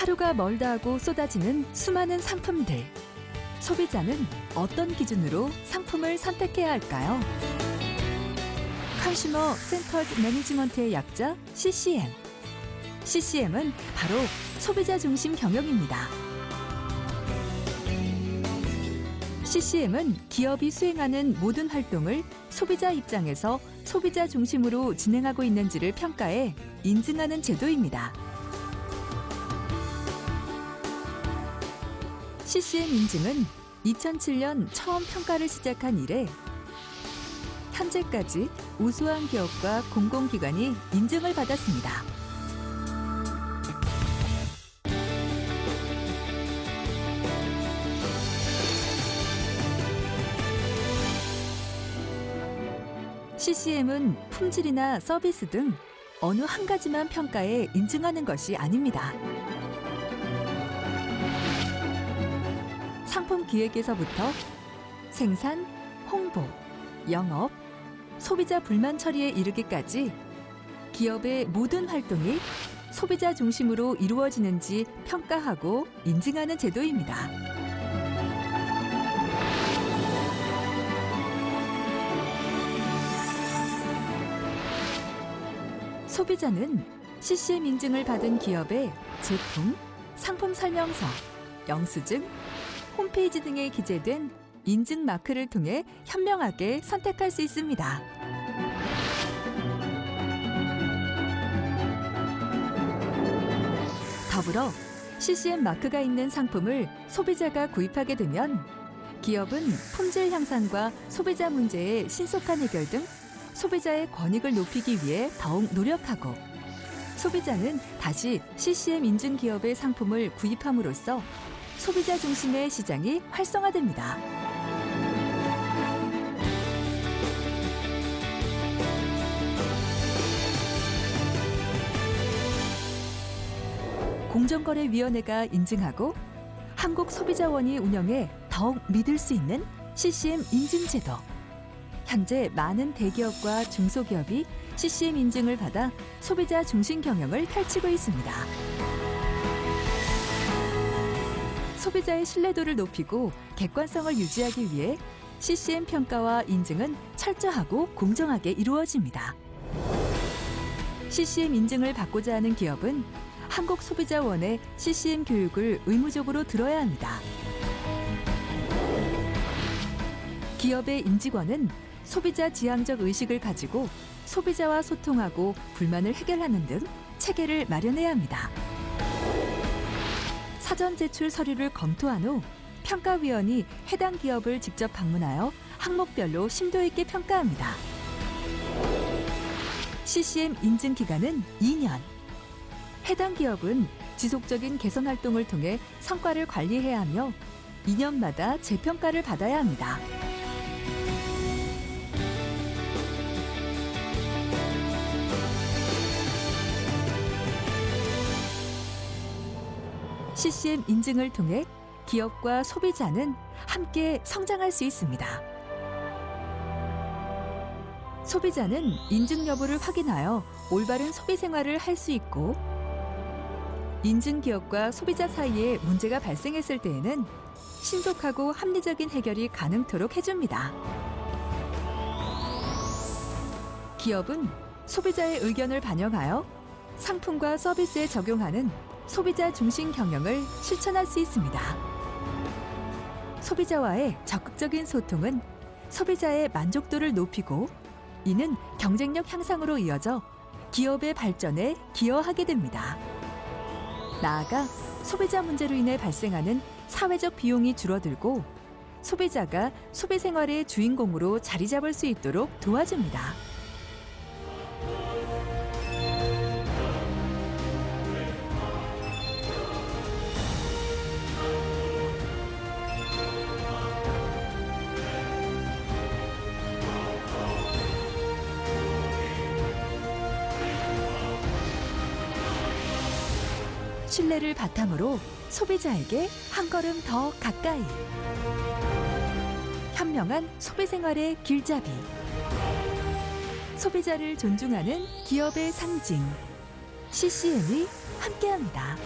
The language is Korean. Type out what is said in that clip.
하루가 멀다 하고 쏟아지는 수많은 상품들. 소비자는 어떤 기준으로 상품을 선택해야 할까요? 컨슈머 센터드 매니지먼트의 약자 CCM. CCM은 바로 소비자 중심 경영입니다. CCM은 기업이 수행하는 모든 활동을 소비자 입장에서 소비자 중심으로 진행하고 있는지를 평가해 인증하는 제도입니다. CCM 인증은 2007년 처음 평가를 시작한 이래 현재까지 우수한 기업과 공공기관이 인증을 받았습니다. CCM은 품질이나 서비스 등 어느 한 가지만 평가해 인증하는 것이 아닙니다. 상품 기획에서부터 생산, 홍보, 영업, 소비자 불만 처리에 이르기까지 기업의 모든 활동이 소비자 중심으로 이루어지는지 평가하고 인증하는 제도입니다. 소비자는 CCM 인증을 받은 기업의 제품, 상품 설명서, 영수증, 홈페이지 등에 기재된 인증 마크를 통해 현명하게 선택할 수 있습니다. 더불어 CCM 마크가 있는 상품을 소비자가 구입하게 되면 기업은 품질 향상과 소비자 문제의 신속한 해결 등 소비자의 권익을 높이기 위해 더욱 노력하고 소비자는 다시 CCM 인증 기업의 상품을 구입함으로써 소비자 중심의 시장이 활성화됩니다. 공정거래위원회가 인증하고 한국소비자원이 운영해 더욱 믿을 수 있는 CCM 인증제도. 현재 많은 대기업과 중소기업이 CCM 인증을 받아 소비자 중심 경영을 펼치고 있습니다. 소비자의 신뢰도를 높이고 객관성을 유지하기 위해 CCM 평가와 인증은 철저하고 공정하게 이루어집니다. CCM 인증을 받고자 하는 기업은 한국소비자원의 CCM 교육을 의무적으로 들어야 합니다. 기업의 임직원은 소비자 지향적 의식을 가지고 소비자와 소통하고 불만을 해결하는 등 체계를 마련해야 합니다. 사전 제출 서류를 검토한 후 평가위원이 해당 기업을 직접 방문하여 항목별로 심도 있게 평가합니다. CCM 인증 기간은 2년. 해당 기업은 지속적인 개선 활동을 통해 성과를 관리해야 하며 2년마다 재평가를 받아야 합니다. CCM 인증을 통해 기업과 소비자는 함께 성장할 수 있습니다. 소비자는 인증 여부를 확인하여 올바른 소비 생활을 할 수 있고 인증 기업과 소비자 사이에 문제가 발생했을 때에는 신속하고 합리적인 해결이 가능토록 해줍니다. 기업은 소비자의 의견을 반영하여 상품과 서비스에 적용하는 소비자 중심 경영을 실천할 수 있습니다. 소비자와의 적극적인 소통은 소비자의 만족도를 높이고 이는 경쟁력 향상으로 이어져 기업의 발전에 기여하게 됩니다. 나아가 소비자 문제로 인해 발생하는 사회적 비용이 줄어들고 소비자가 소비 생활의 주인공으로 자리 잡을 수 있도록 도와줍니다. 신뢰를 바탕으로 소비자에게 한 걸음 더 가까이. 현명한 소비 생활의 길잡이. 소비자를 존중하는 기업의 상징. CCM이 함께합니다.